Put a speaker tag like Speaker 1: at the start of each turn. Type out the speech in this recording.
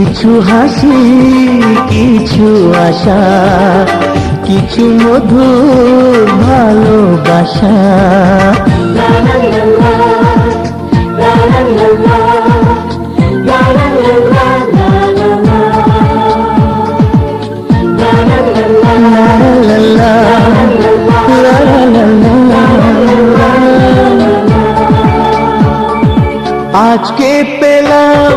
Speaker 1: কিছু হাসি কিছু আশা কিছু মধুর ভালোবাসা। আজকে পেলাম